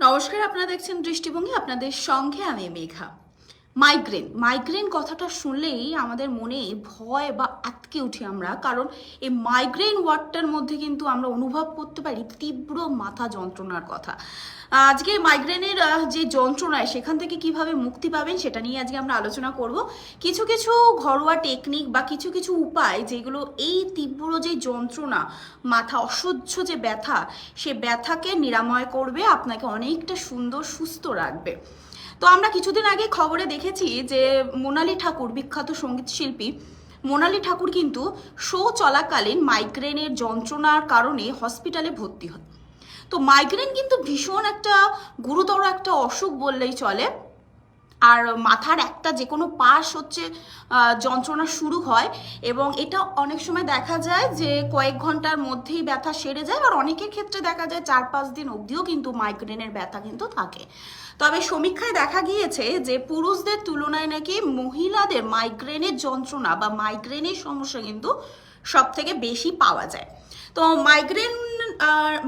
নমস্কার আপনারা দেখছেন দৃষ্টিভঙ্গি আপনাদের সঙ্গে আমি মেঘা। মাইগ্রেন মাইগ্রেন কথাটা শুনলেই আমাদের মনে ভয় বা আটকে উঠি আমরা। কারণ এই মাইগ্রেন ওয়ার্ডটার মধ্যে কিন্তু আমরা অনুভব করতে পারি তীব্র মাথা যন্ত্রণার কথা। আজকে মাইগ্রেনের যে যন্ত্রণায় সেখান থেকে কীভাবে মুক্তি পাবেন সেটা নিয়ে আজকে আমরা আলোচনা করব। কিছু কিছু ঘরোয়া টেকনিক বা কিছু কিছু উপায় যেগুলো এই তীব্র যে যন্ত্রণা, মাথা অসহ্য যে ব্যথা, সে ব্যথাকে নিরাময় করবে, আপনাকে অনেকটা সুন্দর, সুস্থ রাখবে। তো আমরা কিছুদিন আগে খবরে দেখেছি যে মোনালি ঠাকুর, বিখ্যাত সংগীত শিল্পী মোনালি ঠাকুর কিন্তু শো চলাকালীন মাইগ্রেনের যন্ত্রণার কারণে হসপিটালে ভর্তি হয় তো মাইগ্রেন কিন্তু ভীষণ একটা, গুরুতর একটা অসুখ বললেই চলে। আর মাথার একটা যে কোনো পাশ হচ্ছে যন্ত্রণা শুরু হয় এবং এটা অনেক সময় দেখা যায় যে কয়েক ঘণ্টার মধ্যেই ব্যথা সেরে যায় আর অনেকের ক্ষেত্রে দেখা যায় চার পাঁচ দিন অবধিও কিন্তু মাইগ্রেনের ব্যথা কিন্তু থাকে। তবে সমীক্ষায় দেখা গিয়েছে যে পুরুষদের তুলনায় নাকি মহিলাদের মাইগ্রেনের যন্ত্রণা বা মাইগ্রেনের সমস্যা কিন্তু সব থেকে বেশি পাওয়া যায়। তো মাইগ্রেন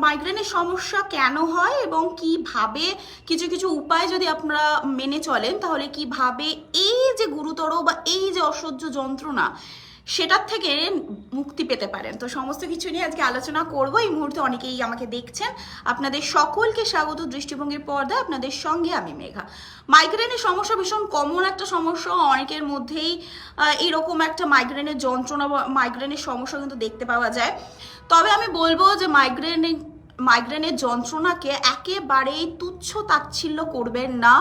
মাইগ্রেনের সমস্যা কেন হয় এবং কীভাবে কিছু কিছু উপায় যদি আপনারা মেনে চলেন, তাহলে কীভাবে এই যে গুরুতর বা এই যে অসহ্য যন্ত্রণা, সেটার থেকে মুক্তি পেতে পারেন? তো সমস্ত কিছু নিয়ে আজকে আলোচনা করব। এই মুহূর্তে অনেকেই আমাকে দেখছেন। আপনাদের সকলকে স্বাগত। দৃষ্টিভঙ্গির পর্দায় আপনাদের সঙ্গে আমি মেঘা। মাইগ্রেনের সমস্যা ভীষণ কমন একটা সমস্যা। অনেকের মধ্যেই এরকম একটা মাইগ্রেনের যন্ত্রণা মাইগ্রেনের সমস্যা কিন্তু দেখতে পাওয়া যায়। তবে আমি বলব যে মাইগ্রেন মাইগ্রেনের যন্ত্রণাকে একেবারেই তুচ্ছ তাচ্ছিল্য করবেন না।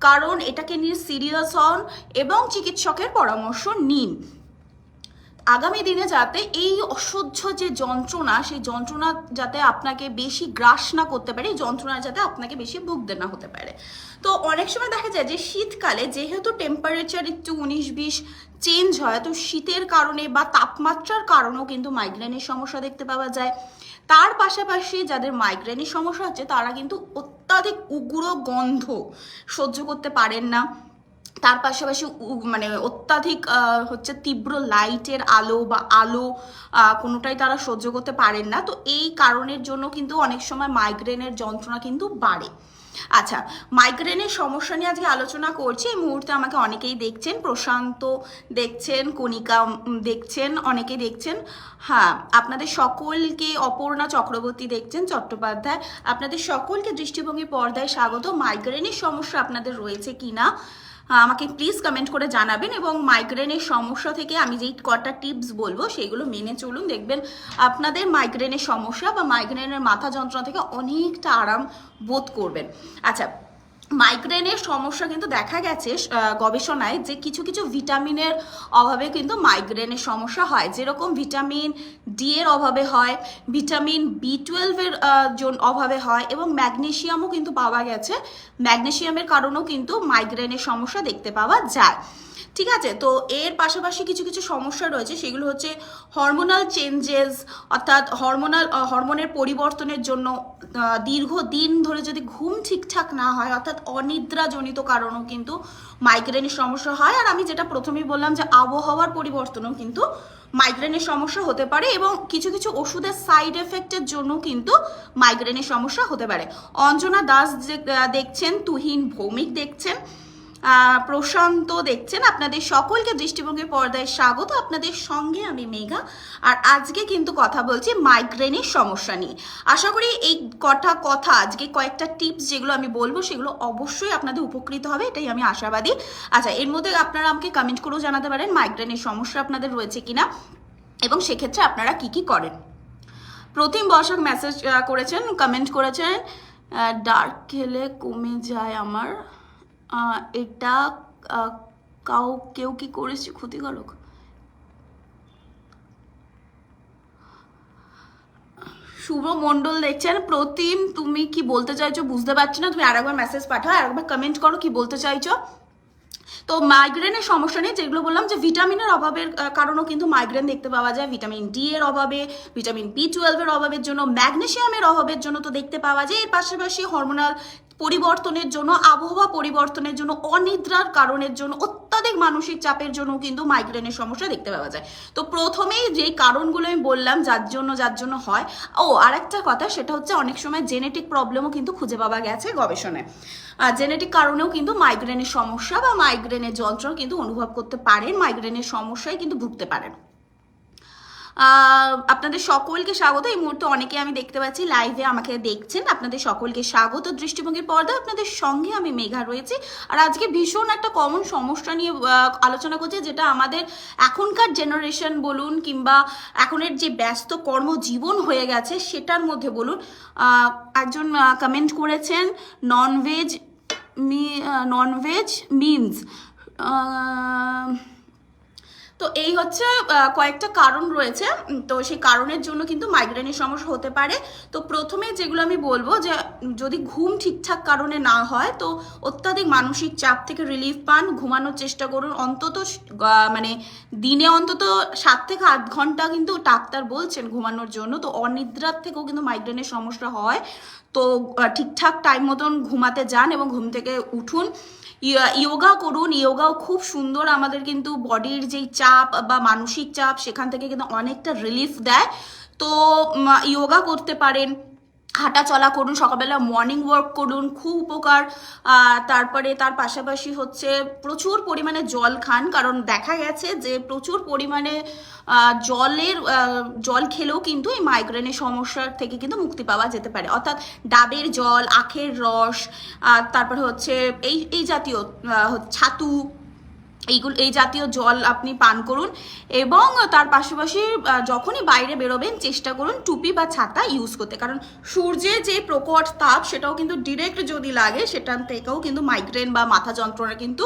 কারণ এটাকে নিয়ে সিরিয়াস হন এবং চিকিৎসকের পরামর্শ নিন। আগামী দিনে যাতে এই অসহ্য যে যন্ত্রণা, সেই যন্ত্রণা যাতে আপনাকে বেশি গ্রাস না করতে পারে, এই যন্ত্রণা যাতে আপনাকে বেশি ভুগতে না হতে পারে। তো অনেক সময় দেখা যায় যে শীতকালে যেহেতু টেম্পারেচার একটু উনিশ বিশ চেঞ্জ হয়, তো শীতের কারণে বা তাপমাত্রার কারণেও কিন্তু মাইগ্রেনের সমস্যা দেখতে পাওয়া যায়। তার পাশাপাশি যাদের মাইগ্রেনের সমস্যা হচ্ছে, তারা কিন্তু অত্যাধিক উগ্র গন্ধ সহ্য করতে পারেন না। তার পাশাপাশি মানে অত্যাধিক হচ্ছে তীব্র লাইটের আলো বা আলো কোনোটাই তারা সহ্য করতে পারেন না। তো এই কারণের জন্য কিন্তু অনেক সময় মাইগ্রেনের যন্ত্রণা কিন্তু বাড়ে। আচ্ছা মাইগ্রেনের সমস্যা নিয়ে আজকে আলোচনা করছি। এই মুহূর্তে আমাকে অনেকেই দেখছেন প্রশান্ত দেখছেন কণিকা দেখছেন অনেকে দেখছেন। হ্যাঁ আপনাদের সকলকে অপর্ণা চক্রবর্তী দেখছেন চট্টোপাধ্যায়। আপনাদের সকলকে দৃষ্টিভঙ্গি পর্দায় স্বাগত। মাইগ্রেনের সমস্যা আপনাদের রয়েছে কিনা? আহ, আমাকে প্লিজ কমেন্ট করে জানাবেন এবং মাইগ্রেনের সমস্যা থেকে আমি যেই কটা টিপস বলব সেইগুলো মেনে চলুন। দেখবেন আপনাদের মাইগ্রেনের সমস্যা বা মাইগ্রেনের মাথা যন্ত্রণা থেকে অনেকটা আরাম বোধ করবেন। আচ্ছা মাইগ্রেনের সমস্যা কিন্তু দেখা গেছে গবেষণায় যে কিছু কিছু ভিটামিনের অভাবে কিন্তু মাইগ্রেনের সমস্যা হয়। যেরকম ভিটামিন ডি এর অভাবে হয়, ভিটামিন বি টুয়েলভের অভাবে হয় এবং ম্যাগনেসিয়ামও কিন্তু পাওয়া গেছে। ম্যাগনেসিয়ামের কারণেও কিন্তু মাইগ্রেনের সমস্যা দেখতে পাওয়া যায়। ঠিক আছে? তো এর পাশাপাশি কিছু কিছু সমস্যা রয়েছে, সেগুলো হচ্ছে হরমোনাল চেঞ্জেস অর্থাৎ হরমোনাল হরমোনের পরিবর্তনের জন্য দীর্ঘদিন ধরে যদি ঘুম ঠিকঠাক না হয়, অর্থাৎ অনিদ্রাজনিত কারণও কিন্তু মাইগ্রেনের সমস্যা হয়। আর আমি যেটা প্রথমেই বললাম যে আবহাওয়ার পরিবর্তনও কিন্তু মাইগ্রেনের সমস্যা হতে পারে এবং কিছু কিছু ওষুধের সাইড এফেক্টের জন্য কিন্তু মাইগ্রেনের সমস্যা হতে পারে। অঞ্জনা দাস যে দেখছেন, তুহিন ভৌমিক দেখছেন। প্রশান্ত দেখছেন। আপনাদের সকলকে দৃষ্টিভঙ্গির পর্দায় স্বাগত। আপনাদের সঙ্গে আমি মেঘা। আর আজকে কিন্তু কথা বলছি মাইগ্রেনের সমস্যা নিয়ে। আশা করি এই কটা কথা, আজকে কয়েকটা টিপস যেগুলো আমি বলব, সেগুলো অবশ্যই আপনাদের উপকৃত হবে। এটাই আমি আশাবাদী। আচ্ছা এর মধ্যে আপনারা আমাকে কমেন্ট করেও জানাতে পারেন মাইগ্রেনের সমস্যা আপনাদের রয়েছে কিনা এবং সেক্ষেত্রে আপনারা কি কি করেন। প্রতিম বর্ষক মেসেজ করেছেন কমেন্ট করেছেন। ডার্ক খেলে কমে যায় আমার। এটা কাউ, কেউ কি করেছে? ক্ষতিকারক? শুভ মণ্ডল দেখছেন। প্রতিম, তুমি কি বলতে চাইছো? বুঝতে পারছি না। তুমি আরেকবার মেসেজ পাঠাও, আরেকবার কমেন্ট করো কি বলতে চাইছো। তো মাইগ্রেনের সমস্যা নেই যেগুলো বললাম যে ভিটামিনের অভাবের কারণেও কিন্তু মাইগ্রেন দেখতে পাওয়া যায়। ভিটামিন ডি এর অভাবে ভিটামিন বি টুয়েলভের অভাবের জন্য ম্যাগনেশিয়ামের অভাবের জন্য তো দেখতে পাওয়া যায়। এর পাশাপাশি হরমোনাল পরিবর্তনের জন্য, আবহাওয়া পরিবর্তনের জন্য, অনিদ্রার কারণের জন্য, অত্যাধিক মানসিক চাপের জন্য কিন্তু মাইগ্রেনের সমস্যা দেখতে পাওয়া যায়। তো প্রথমেই যেই কারণগুলো আমি বললাম, যার জন্য যার জন্য হয়, ও, আরেকটা কথা, সেটা হচ্ছে অনেক সময় জেনেটিক প্রবলেমও কিন্তু খুঁজে পাওয়া গেছে গবেষণায়। আর জেনেটিক কারণেও কিন্তু মাইগ্রেনের সমস্যা বা মাইগ্রেনের যন্ত্রণা কিন্তু অনুভব করতে পারেন মাইগ্রেনের সমস্যায় কিন্তু ভুগতে পারেন। আপনাদের সকলকে স্বাগত। এই মুহূর্তে অনেকে আমি দেখতে পাচ্ছি লাইভে আমাকে দেখছেন। আপনাদের সকলকে স্বাগত। দৃষ্টিভঙ্গির পর্দা আপনাদের সঙ্গে আমি মেঘা রয়েছি। আর আজকে ভীষণ একটা কমন সমস্যা নিয়ে আলোচনা করছি, যেটা আমাদের এখনকার জেনারেশন বলুন কিংবা এখনের যে ব্যস্ত কর্মজীবন হয়ে গেছে, সেটার মধ্যে বলুন একজন কমেন্ট করেছেন ননভেজ মি ননভেজ মিমস তো এই হচ্ছে কয়েকটা কারণ রয়েছে। তো সেই কারণের জন্য কিন্তু মাইগ্রেনের সমস্যা হতে পারে। তো প্রথমে যেগুলো আমি বলব যে, যদি ঘুম ঠিকঠাক কারণে না হয়, তো অত্যাধিক মানসিক চাপ থেকে রিলিফ পান। ঘুমানোর চেষ্টা করুন। অন্তত মানে দিনে অন্তত সাত থেকে আট ঘণ্টা কিন্তু ডাক্তার বলছেন ঘুমানোর জন্য। তো অনিদ্রার থেকেও কিন্তু মাইগ্রেনের সমস্যা হয়। তো ঠিকঠাক টাইম মতন ঘুমাতে যান এবং ঘুম থেকে উঠুন। ইয়োগা করুন। ইয়োগাও খুব সুন্দর। আমাদের কিন্তু বডির যেই চাপ বা মানসিক চাপ, সেখান থেকে কিন্তু অনেকটা রিলিফ দেয়। তো ইয়োগা করতে পারেন। হাঁটা চলা করুন, সকালবেলা মর্নিং ওয়ার্ক করুন, খুব উপকার। তারপরে তার পাশাপাশি হচ্ছে প্রচুর পরিমাণে জল খান, কারণ দেখা গেছে যে প্রচুর পরিমাণে জলের জল খেলেও কিন্তু এই মাইগ্রেনের সমস্যার থেকে কিন্তু মুক্তি পাওয়া যেতে পারে। অর্থাৎ ডাবের জল, আখের রস তারপরে হচ্ছে এই এই জাতীয় ছাতু এইগুলো এই জাতীয় জল আপনি পান করুন এবং তার পাশাপাশি যখনই বাইরে বেরোবেন চেষ্টা করুন টুপি বা ছাতা ইউজ করতে। কারণ সূর্যের যে প্রকট তাপ, সেটাও কিন্তু ডিরেক্ট যদি লাগে, সেটার থেকেও কিন্তু মাইগ্রেন বা মাথা যন্ত্রণা কিন্তু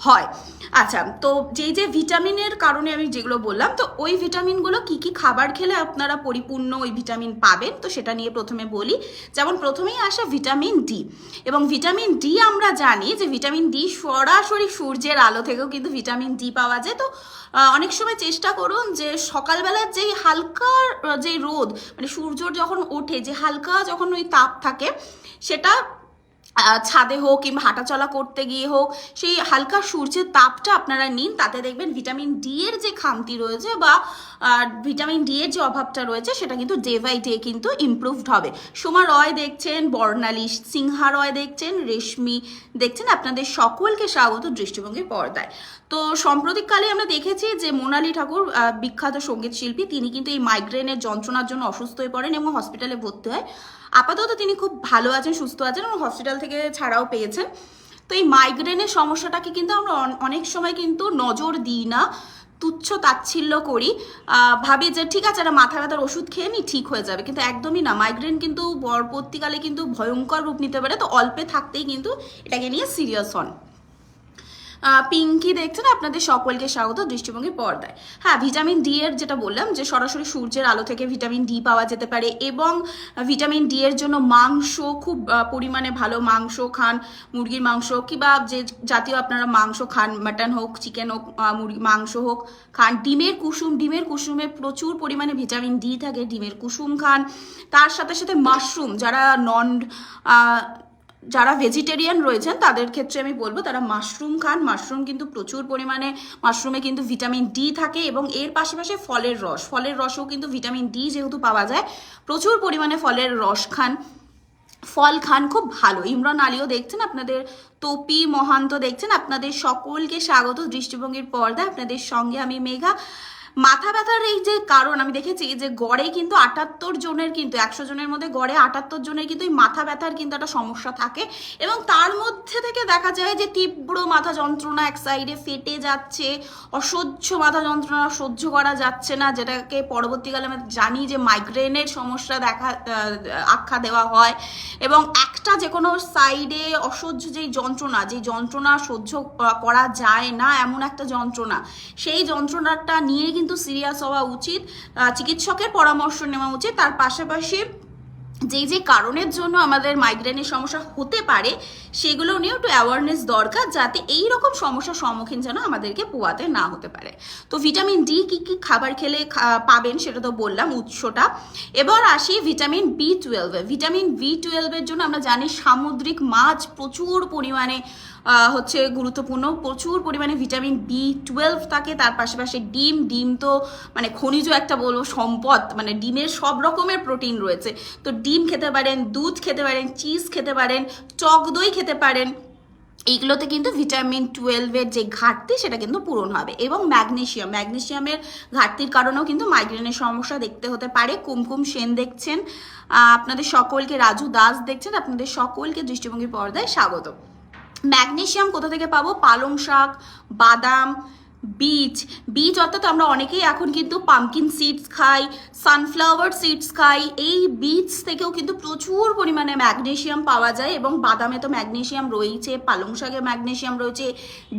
হয়। আচ্ছা তো যেই যে ভিটামিনের কারণে আমি যেগুলো বললাম তো ওই ভিটামিনগুলো কি কি খাবার খেলে আপনারা পরিপূর্ণ ওই ভিটামিন পাবেন? তো সেটা নিয়ে প্রথমে বলি। যেমন প্রথমেই আসে ভিটামিন ডি। এবং ভিটামিন ডি আমরা জানি যে ভিটামিন ডি সরাসরি সূর্যের আলো থেকেও কিন্তু ভিটামিন ডি পাওয়া যায়। তো অনেক সময় চেষ্টা করুন যে সকালবেলার যেই হালকা আহ, যে রোদ মানে সূর্য যখন ওঠে যে হালকা যখন ওই তাপ থাকে সেটা ছাদে হোক কিংবা হাঁটাচলা করতে গিয়ে হোক, সেই হালকা সূর্যের তাপটা আপনারা নিন, তাতে দেখবেন ভিটামিন ডি এর যে খামতি রয়েছে বা ভিটামিন ডি এর যে অভাবটা রয়েছে, সেটা কিন্তু ডে বাই ডে কিন্তু ইমপ্রুভড হবে। সোমা রয় দেখছেন বর্ণালী সিংহা রয় দেখছেন, রেশমি দেখছেন, আপনাদের সকলকে স্বাগত দৃষ্টিভঙ্গির পর্দায়। তো সাম্প্রতিককালে আমরা দেখেছি যে মোনালি ঠাকুর বিখ্যাত সংগীত শিল্পী, তিনি কিন্তু এই মাইগ্রেনের যন্ত্রণার জন্য অসুস্থ হয়ে পড়েন এবং হসপিটালে ভর্তি হয়। আপাতত তিনি খুব ভালো আছেন, সুস্থ আছেন এবং হসপিটাল থেকে ছাড়াও পেয়েছেন তো এই মাইগ্রেনের সমস্যাটাকে কিন্তু আমরা অনেক সময় কিন্তু নজর দিই না, তুচ্ছ তাচ্ছিল্য করি ভাবি যে ঠিক আছে, একটা মাথা ব্যথার ওষুধ খেয়ে নি, ঠিক হয়ে যাবে। কিন্তু একদমই না মাইগ্রেন কিন্তু পরবর্তীকালে কিন্তু ভয়ঙ্কর রূপ নিতে পারে। তো অল্পে থাকতেই কিন্তু এটাকে নিয়ে সিরিয়াস হন। পিঙ্কি দেখছেন আপনাদের সকলকে স্বাগত দৃষ্টিভঙ্গি পর্দায়। হ্যাঁ ভিটামিন ডি এর যেটা বললাম যে সরাসরি সূর্যের আলো থেকে ভিটামিন ডি পাওয়া যেতে পারে এবং ভিটামিন ডি এর জন্য মাংস খুব পরিমাণে ভালো মাংস খান, মুরগির মাংস কিংবা যে জাতীয় আপনারা মাংস খান, মাটন হোক, চিকেন হোক মুরগি, মাংস হোক, খান। ডিমের কুসুম, ডিমের কুসুমে প্রচুর পরিমাণে ভিটামিন ডি থাকে, ডিমের কুসুম খান। তার সাথে সাথে মাশরুম, যারা নন যারা ভেজিটেরিয়ান রয়েছেন, তাদের ক্ষেত্রে আমি বলব তারা মাশরুম খান। মাশরুম কিন্তু প্রচুর পরিমাণে মাশরুমে কিন্তু ভিটামিন ডি থাকে এবং এর পাশাপাশি ফলের রস। ফলের রসও কিন্তু ভিটামিন ডি যেহেতু পাওয়া যায়, প্রচুর পরিমাণে ফলের রস খান। ফল খান খুব ভালো। ইমরান আলীও দেখছেন, আপনাদের তপি মহান্ত দেখছেন, আপনাদের সকলকে স্বাগত। দৃষ্টিভঙ্গির পর্দা আপনাদের সঙ্গে আমি মেঘা। মাথা ব্যথার এই যে কারণ, আমি দেখেছি যে গড়ে কিন্তু আটাত্তর জনের কিন্তু, একশো জনের মধ্যে গড়ে আটাত্তর জনের কিন্তু এই মাথা ব্যথার কিন্তু একটা সমস্যা থাকে। এবং তার মধ্যে থেকে দেখা যায় যে তীব্র মাথা যন্ত্রণা এক সাইডে ফেটে যাচ্ছে, অসহ্য মাথা যন্ত্রণা সহ্য করা যাচ্ছে না, যেটাকে পরবর্তীকালে আমরা জানি যে মাইগ্রেনের সমস্যা দেখা আখ্যা দেওয়া হয়। এবং একটা যে কোনো সাইডে অসহ্য যেই যন্ত্রণা যেই যন্ত্রণা সহ্য করা যায় না, এমন একটা যন্ত্রণা। সেই যন্ত্রণাটা নিয়ে কিন্তু সিরিয়াস হওয়া উচিত চিকিৎসকের পরামর্শ নেওয়া উচিত। তার পাশাপাশি যেই যে কারণের জন্য আমাদের মাইগ্রেনের সমস্যা হতে পারে, সেগুলো নিয়েও একটু অ্যাওয়ারনেস দরকার যাতে এই রকম সমস্যার সম্মুখীন যেন আমাদেরকে পোয়াতে না হতে পারে। তো ভিটামিন ডি কি কি খাবার খেলে পাবেন সেটা তো বললাম উৎসটা। এবার আসি ভিটামিন বি টুয়েলভে ভিটামিন বি টুয়েলভের জন্য আমরা জানি সামুদ্রিক মাছ প্রচুর পরিমাণে হচ্ছে গুরুত্বপূর্ণ। প্রচুর পরিমাণে ভিটামিন বি টুয়েলভ থাকে, তার পাশাপাশি ডিম ডিম তো মানে খনিজ একটা বলব, সম্পদ মানে ডিমের সব রকমের প্রোটিন রয়েছে। তো ডিম খেতে পারেন, দুধ খেতে পারেন, চিজ খেতে পারেন টক দই খেতে পারেন, এইগুলোতে কিন্তু ভিটামিন টুয়েলভের যে ঘাটতি, সেটা কিন্তু পূরণ হবে। এবং ম্যাগনেশিয়াম, ম্যাগনেশিয়ামের ঘাটতির কারণেও কিন্তু মাইগ্রেনের সমস্যা দেখতে হতে পারে। কুমকুম সেন দেখছেন আপনাদের সকলকে, রাজু দাস দেখছেন, আপনাদের সকলকে দৃষ্টিভঙ্গি পর্দায় স্বাগত ম্যাগনেশিয়াম কোথা থেকে পাবো? পালং শাক বাদাম বীজ বীজ অর্থাৎ আমরা অনেকেই এখন কিন্তু পামকিন সিডস খাই সানফ্লাওয়ার সিডস খাই। এই বীজ থেকেও কিন্তু প্রচুর পরিমাণে ম্যাগনেশিয়াম পাওয়া যায় এবং বাদামে তো ম্যাগনেশিয়াম রয়েছে পালং শাকে ম্যাগনেশিয়াম রয়েছে,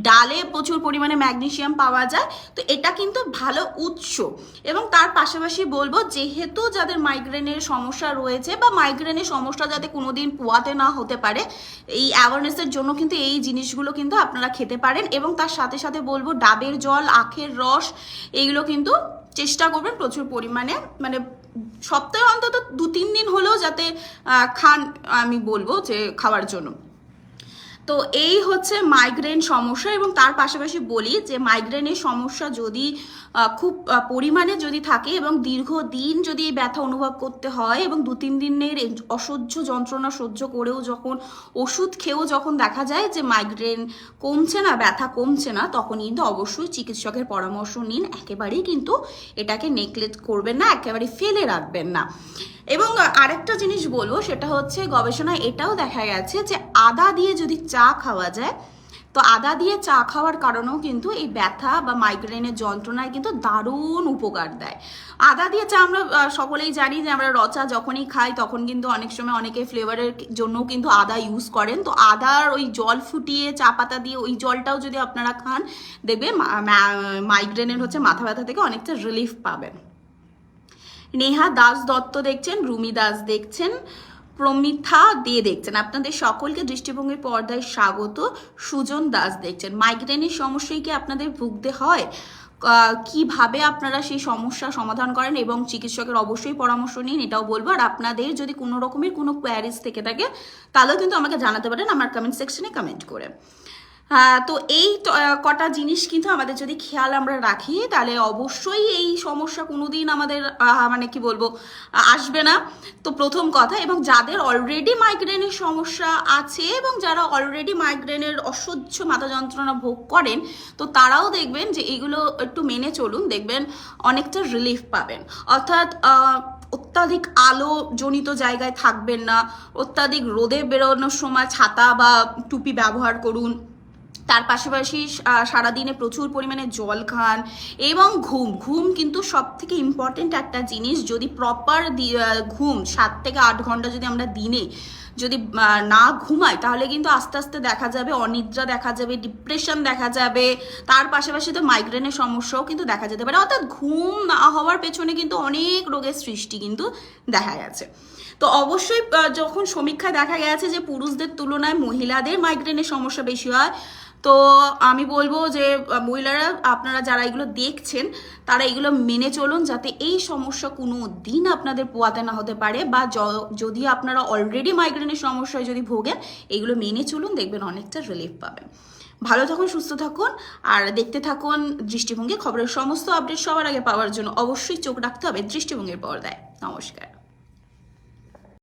ডালে প্রচুর পরিমাণে ম্যাগনেশিয়াম পাওয়া যায়। তো এটা কিন্তু ভালো উৎস। এবং তার পাশাপাশি বলব, যেহেতু যাদের মাইগ্রেনের সমস্যা রয়েছে বা মাইগ্রেনের সমস্যা যাতে কোনোদিন পোয়াতে না হতে পারে, এই অ্যাওয়ারনেসের জন্য কিন্তু এই জিনিসগুলো কিন্তু আপনারা খেতে পারেন। এবং তার সাথে সাথে বলব ডাবের জল, আখের রস, এইগুলো কিন্তু চেষ্টা করবেন প্রচুর পরিমাণে। মানে সপ্তাহে অন্তত দু তিন দিন হলেও যাতে খান, আমি বলব যে, খাওয়ার জন্য। তো এই হচ্ছে মাইগ্রেন সমস্যা এবং তার পাশাপাশি বলি যে মাইগ্রেনের সমস্যা যদি খুব পরিমাণে যদি থাকে এবং দীর্ঘদিন যদি এই ব্যথা অনুভব করতে হয় এবং দু তিন দিনের অসহ্য যন্ত্রণা সহ্য করেও যখন, ওষুধ খেয়েও যখন দেখা যায় যে মাইগ্রেন কমছে না, ব্যথা কমছে না তখন কিন্তু অবশ্যই চিকিৎসকের পরামর্শ নিন। একেবারেই কিন্তু এটাকে নেগলেক্ট করবেন না একেবারে ফেলে রাখবেন না। এবং আরেকটা জিনিস বলব, সেটা হচ্ছে গবেষণায় এটাও দেখা গেছে যে আদা দিয়ে যদি চা খাওয়া যায়, তো আদা দিয়ে চা খাওয়ার কারণেও কিন্তু এই ব্যথা বা মাইগ্রেনের যন্ত্রণায় কিন্তু দারুণ উপকার দেয়। আদা দিয়ে চা আমরা সকলেই জানি যে আমরা রচা যখনই খাই তখন কিন্তু অনেক সময় অনেকে ফ্লেভারের জন্যও কিন্তু আদা ইউজ করেন। তো আদার ওই জল ফুটিয়ে চা পাতা দিয়ে ওই জলটাও যদি আপনারা খান, দেখবেন মাইগ্রেনের হচ্ছে মাথা ব্যথা থেকে অনেকটা রিলিফ পাবেন। নেহা দাস দত্ত দেখছেন, রুমি দাস দেখছেন, প্রমিথা দে দেখছেন। আপনাদের সকলকে দৃষ্টিভঙ্গির পর্দায় স্বাগত। সুজন দাস দেখছেন। মাইগ্রেনের সমস্যায় কি আপনাদের ভুগতে হয়? কীভাবে আপনারা সেই সমস্যা সমাধান করেন এবং চিকিৎসকের অবশ্যই পরামর্শ নিন, এটাও বলব। আর আপনাদের যদি কোনো রকমের কোনো কোয়ারিজ থেকে থাকে, তাহলেও কিন্তু আমাকে জানাতে পারেন, আমার কমেন্ট সেকশনে কমেন্ট করে। তো এই কটা জিনিস কিন্তু আমাদের যদি খেয়াল আমরা রাখি, তাহলে অবশ্যই এই সমস্যা কোনোদিন আমাদের মানে কি বলব, আসবে না। তো প্রথম কথা, এবং যাদের অলরেডি মাইগ্রেনের সমস্যা আছে, এবং যারা অলরেডি মাইগ্রেনের অসহ্য মাথা যন্ত্রণা ভোগ করেন, তো তারাও দেখবেন যে এগুলো একটু মেনে চলুন, দেখবেন অনেকটা রিলিফ পাবেন। অর্থাৎ অত্যাধিক আলো জনিত জায়গায় থাকবেন না, অত্যাধিক রোদে বেরোনোর সময় ছাতা বা টুপি ব্যবহার করুন তার পাশাপাশি সারাদিনে প্রচুর পরিমাণে জল খান এবং ঘুম। ঘুম কিন্তু সব থেকে ইম্পর্টেন্ট একটা জিনিস। যদি প্রপার ঘুম, সাত থেকে আট ঘণ্টা যদি আমরা দিনে যদি না ঘুমাই, তাহলে কিন্তু আস্তে আস্তে দেখা যাবে, অনিদ্রা দেখা যাবে ডিপ্রেশন দেখা যাবে। তার পাশাপাশি তো মাইগ্রেনের সমস্যাও কিন্তু দেখা যেতে পারে। অর্থাৎ ঘুম না হওয়ার পেছনে কিন্তু অনেক রোগের সৃষ্টি কিন্তু দেখা গেছে। তো অবশ্যই যখন সমীক্ষায় দেখা গেছে যে পুরুষদের তুলনায় মহিলাদের মাইগ্রেনের সমস্যা বেশি হয় তো আমি বলব যে মহিলারা, আপনারা যারা এগুলো দেখছেন, তারা এগুলো মেনে চলুন যাতে এই সমস্যা কোনো দিন আপনাদের পোয়াতে না হতে পারে বা যদি আপনারা অলরেডি মাইগ্রেনের সমস্যায় যদি ভোগেন, এগুলো মেনে চলুন, দেখবেন অনেকটা রিলিফ পাবেন। ভালো থাকুন, সুস্থ থাকুন, আর দেখতে থাকুন দৃষ্টিভঙ্গি খবরের সমস্ত আপডেট সবার আগে পাওয়ার জন্য অবশ্যই চোখ রাখতে হবে দৃষ্টিভঙ্গির পর্দায়। নমস্কার।